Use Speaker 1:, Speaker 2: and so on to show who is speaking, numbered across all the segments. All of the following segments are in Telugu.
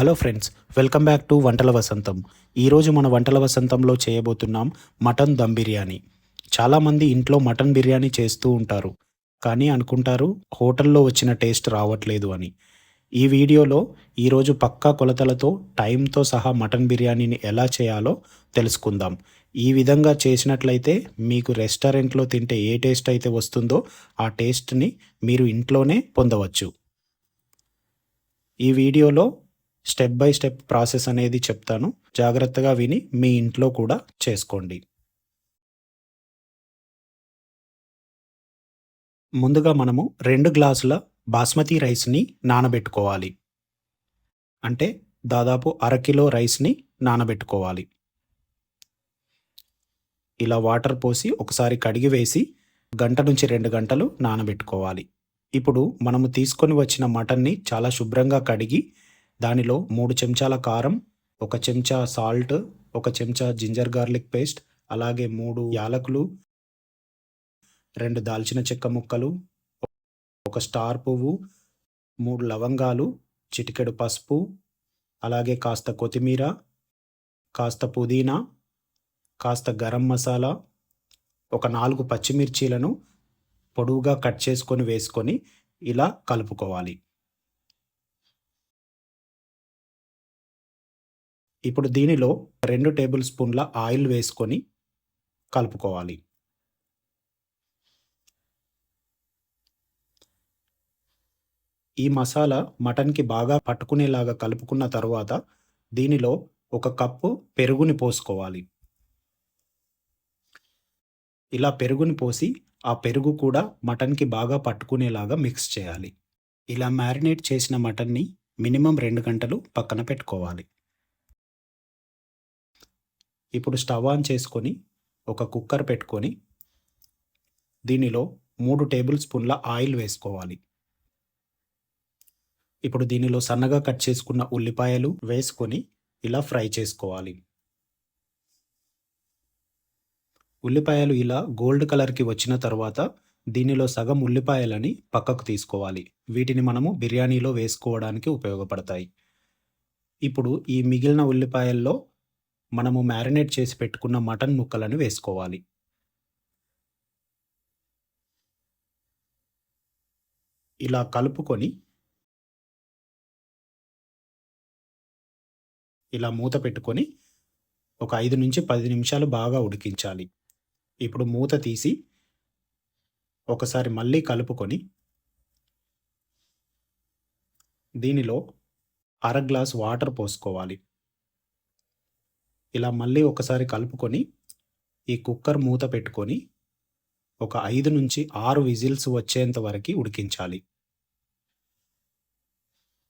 Speaker 1: Hello friends welcome back to Vantala Vasantham. ఈరోజు మన వంటల వసంతంలో చేయబోతున్నాం మటన్ దమ్ బిర్యానీ. చాలామంది ఇంట్లో మటన్ బిర్యానీ చేస్తూ ఉంటారు. కానీ అనుకుంటారు హోటల్లో వచ్చిన టేస్ట్ రావట్లేదు అని. ఈ వీడియోలో ఈరోజు పక్కా కొలతలతో టైంతో సహా మటన్ బిర్యానీని ఎలా చేయాలో తెలుసుకుందాం. ఈ విధంగా చేసినట్లయితే మీకు రెస్టారెంట్లో తింటే ఏ టేస్ట్ అయితే వస్తుందో ఆ టేస్ట్ని మీరు ఇంట్లోనే పొందవచ్చు. ఈ వీడియోలో స్టెప్ బై స్టెప్ ప్రాసెస్ అనేది చెప్తాను. జాగ్రత్తగా విని మీ ఇంట్లో కూడా చేసుకోండి. ముందుగా మనము రెండు గ్లాసుల బాస్మతి రైస్ని నానబెట్టుకోవాలి. అంటే దాదాపు అరకిలో రైస్ని నానబెట్టుకోవాలి. ఇలా వాటర్ పోసి ఒకసారి కడిగి వేసి గంట నుంచి రెండు గంటలు నానబెట్టుకోవాలి. ఇప్పుడు మనము తీసుకొని వచ్చిన మటన్ని చాలా శుభ్రంగా కడిగి దానిలో మూడు చెంచాల కారం ఒక చెంచా సాల్ట్ ఒక చెంచా జింజర్ గార్లిక్ పేస్ట్ అలాగే మూడు యాలకులు రెండు దాల్చిన చెక్క ముక్కలు ఒక స్టార్ పువ్వు మూడు లవంగాలు చిటికెడు పసుపు అలాగే కాస్త కొత్తిమీర కాస్త పుదీనా కాస్త గరం మసాలా ఒక నాలుగు పచ్చిమిర్చీలను పొడవుగా కట్ చేసుకొని వేసుకొని ఇలా కలుపుకోవాలి. ఇప్పుడు దీనిలో రెండు టేబుల్ స్పూన్ల ఆయిల్ వేసుకొని కలుపుకోవాలి. ఈ మసాలా మటన్కి బాగా పట్టుకునేలాగా కలుపుకున్న తర్వాత దీనిలో ఒక కప్పు పెరుగుని పోసుకోవాలి. ఇలా పెరుగుని పోసి ఆ పెరుగు కూడా మటన్కి బాగా పట్టుకునేలాగా మిక్స్ చేయాలి. ఇలా మ్యారినేట్ చేసిన మటన్ని మినిమం రెండు గంటలు పక్కన పెట్టుకోవాలి. ఇప్పుడు స్టవ్ ఆన్ చేసుకొని ఒక కుక్కర్ పెట్టుకొని దీనిలో మూడు టేబుల్ స్పూన్ల ఆయిల్ వేసుకోవాలి. ఇప్పుడు దీనిలో సన్నగా కట్ చేసుకున్న ఉల్లిపాయలు వేసుకొని ఇలా ఫ్రై చేసుకోవాలి. ఉల్లిపాయలు ఇలా గోల్డ్ కలర్కి వచ్చిన తర్వాత దీనిలో సగం ఉల్లిపాయలని పక్కకు తీసుకోవాలి. వీటిని మనము బిర్యానీలో వేసుకోవడానికి ఉపయోగపడతాయి. ఇప్పుడు ఈ మిగిలిన ఉల్లిపాయల్లో మనము మ్యారినేట్ చేసి పెట్టుకున్న మటన్ ముక్కలను వేసుకోవాలి. ఇలా కలుపుకొని ఇలా మూత పెట్టుకొని ఒక ఐదు నుంచి పది నిమిషాలు బాగా ఉడికించాలి. ఇప్పుడు మూత తీసి ఒకసారి మళ్ళీ కలుపుకొని దీనిలో అర గ్లాస్ వాటర్ పోసుకోవాలి. ఇలా మళ్ళీ ఒకసారి కలుపుకొని ఈ కుక్కర్ మూత పెట్టుకొని ఒక ఐదు నుంచి ఆరు విజిల్స్ వచ్చేంత వరకు ఉడికించాలి.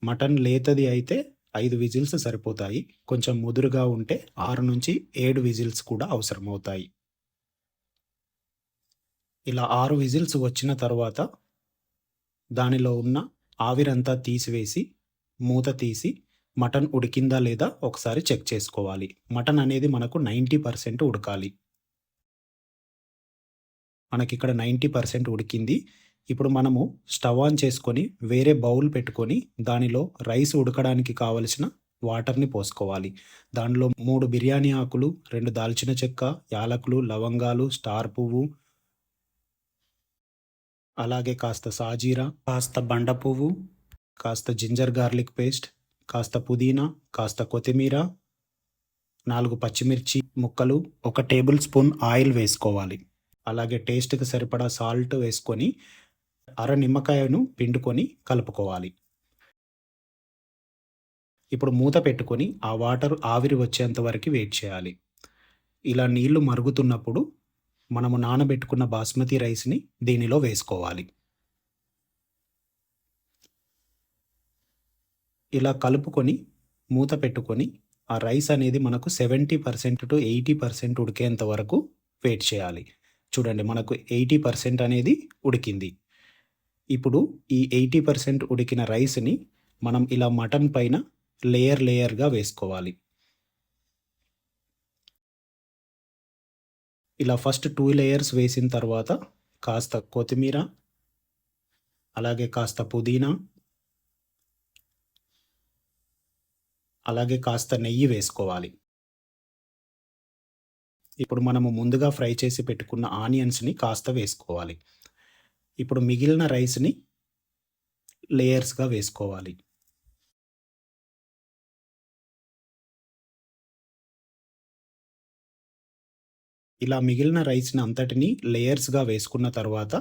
Speaker 1: మటన్ లేతది అయితే ఐదు విజిల్స్ సరిపోతాయి. కొంచెం ముదురుగా ఉంటే ఆరు నుంచి ఏడు విజిల్స్ కూడా అవసరమవుతాయి. ఇలా ఆరు విజిల్స్ వచ్చిన తర్వాత దానిలో ఉన్న ఆవిరంతా తీసివేసి మూత తీసి మటన్ ఉడికిందా లేదా ఒకసారి చెక్ చేసుకోవాలి. మటన్ అనేది మనకు నైంటీ పర్సెంట్ ఉడకాలి. మనకి ఇక్కడ నైంటీ పర్సెంట్ ఉడికింది. ఇప్పుడు మనము స్టవ్ ఆన్ చేసుకొని వేరే బౌల్ పెట్టుకొని దానిలో రైస్ ఉడకడానికి కావలసిన వాటర్ని పోసుకోవాలి. దానిలో మూడు బిర్యానీ ఆకులు రెండు దాల్చిన చెక్క యాలకులు లవంగాలు స్టార్ పువ్వు అలాగే కాస్త సాజీరా కాస్త బండ పువ్వు కాస్త జింజర్ గార్లిక్ పేస్ట్ కాస్త పుదీనా కాస్త కొత్తిమీర నాలుగు పచ్చిమిర్చి ముక్కలు ఒక టేబుల్ స్పూన్ ఆయిల్ వేసుకోవాలి. అలాగే టేస్ట్కి సరిపడా సాల్ట్ వేసుకొని అర నిమ్మకాయను పిండుకొని కలుపుకోవాలి. ఇప్పుడు మూత పెట్టుకొని ఆ వాటర్ ఆవిరి వచ్చేంత వరకు వెయిట్ చేయాలి. ఇలా నీళ్ళు మరుగుతున్నప్పుడు మనము నానబెట్టుకున్న బాస్మతి రైస్ని దీనిలో వేసుకోవాలి. ఇలా కలుపుకొని మూత పెట్టుకొని ఆ రైస్ అనేది మనకు seventy percent to eighty percent ఉడికేంత వరకు వెయిట్ చేయాలి. చూడండి మనకు ఎయిటీ పర్సెంట్ అనేది ఉడికింది. ఇప్పుడు ఈ ఎయిటీ పర్సెంట్ ఉడికిన రైస్ని మనం ఇలా మటన్ పైన లేయర్ లేయర్గా వేసుకోవాలి. ఇలా ఫస్ట్ టూ లేయర్స్ వేసిన తర్వాత కాస్త కొత్తిమీర అలాగే కాస్త పుదీనా అలాగే కాస్త నెయ్యి వేసుకోవాలి. ఇప్పుడు మనము ముందుగా ఫ్రై చేసి పెట్టుకున్న ఆనియన్స్ని కాస్త వేసుకోవాలి. ఇప్పుడు మిగిలిన రైస్ని లేయర్స్గా వేసుకోవాలి. ఇలా మిగిలిన రైస్ని అంతటిని లేయర్స్గా వేసుకున్న తర్వాత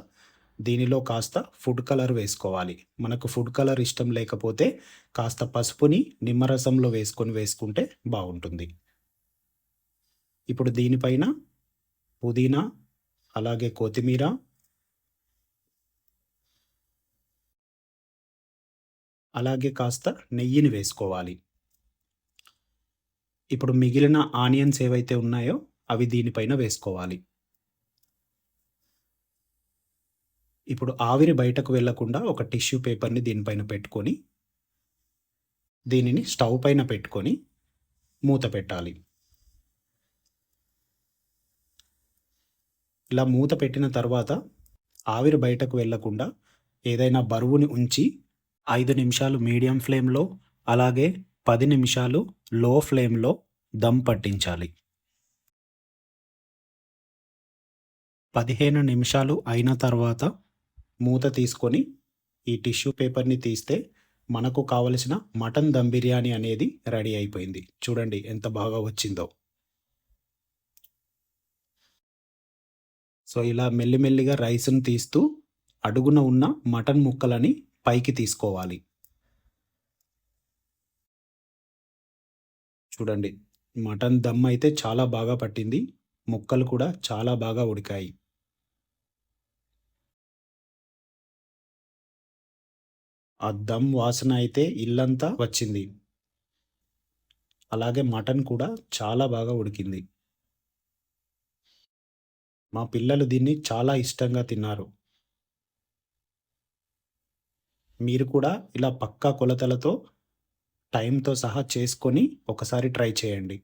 Speaker 1: దీనిలో కాస్త ఫుడ్ కలర్ వేసుకోవాలి. మనకు ఫుడ్ కలర్ ఇష్టం లేకపోతే కాస్త పసుపుని నిమ్మరసంలో వేసుకొని వేసుకుంటే బాగుంటుంది. ఇప్పుడు దీనిపైన పుదీనా అలాగే కొత్తిమీర అలాగే కాస్త నెయ్యిని వేసుకోవాలి. ఇప్పుడు మిగిలిన ఆనియన్స్ ఏవైతే ఉన్నాయో అవి దీనిపైన వేసుకోవాలి. ఇప్పుడు ఆవిరి బయటకు వెళ్ళకుండా ఒక టిష్యూ పేపర్ని దీనిపైన పెట్టుకొని దీనిని స్టవ్ పైన పెట్టుకొని మూత పెట్టాలి. ఇలా మూత పెట్టిన తర్వాత ఆవిరి బయటకు వెళ్ళకుండా ఏదైనా బరువుని ఉంచి ఐదు నిమిషాలు మీడియం ఫ్లేమ్లో అలాగే పది నిమిషాలు లో ఫ్లేమ్లో దమ్ పట్టించాలి. పదిహేను నిమిషాలు అయిన తర్వాత మూత తీసుకొని ఈ టిష్యూ పేపర్ని తీస్తే మనకు కావలసిన మటన్ దమ్ బిర్యానీ అనేది రెడీ అయిపోయింది. చూడండి ఎంత బాగా వచ్చిందో. సో ఇలా మెల్లిమెల్లిగా రైస్ను తీస్తూ అడుగున ఉన్న మటన్ ముక్కలని పైకి తీసుకోవాలి. చూడండి మటన్ దమ్ అయితే చాలా బాగా పట్టింది. ముక్కలు కూడా చాలా బాగా ఉడికాయి. ఆ దమ్ వాసన అయితే ఇల్లంతా వచ్చింది. అలాగే మటన్ కూడా చాలా బాగా ఉడికింది. మా పిల్లలు దీన్ని చాలా ఇష్టంగా తిన్నారు. మీరు కూడా ఇలా పక్కా కొలతలతో టైంతో సహా చేసుకొని ఒకసారి ట్రై చేయండి.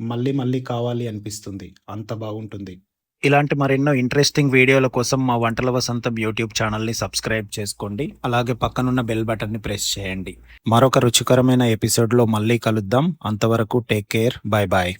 Speaker 1: మళ్ళీ మళ్ళీ కావాలి అనిపిస్తుంది. అంత బాగుంటుంది. ఇలాంటి మరెన్నో ఇంట్రెస్టింగ్ వీడియోల కోసం మా వంటల వసంతం యూట్యూబ్ ఛానల్ని సబ్స్క్రైబ్ చేసుకోండి. అలాగే పక్కనున్న బెల్ బటన్ని ప్రెస్ చేయండి. మరొక రుచికరమైన ఎపిసోడ్లో మళ్ళీ కలుద్దాం. అంతవరకు టేక్ కేర్ బాయ్ బాయ్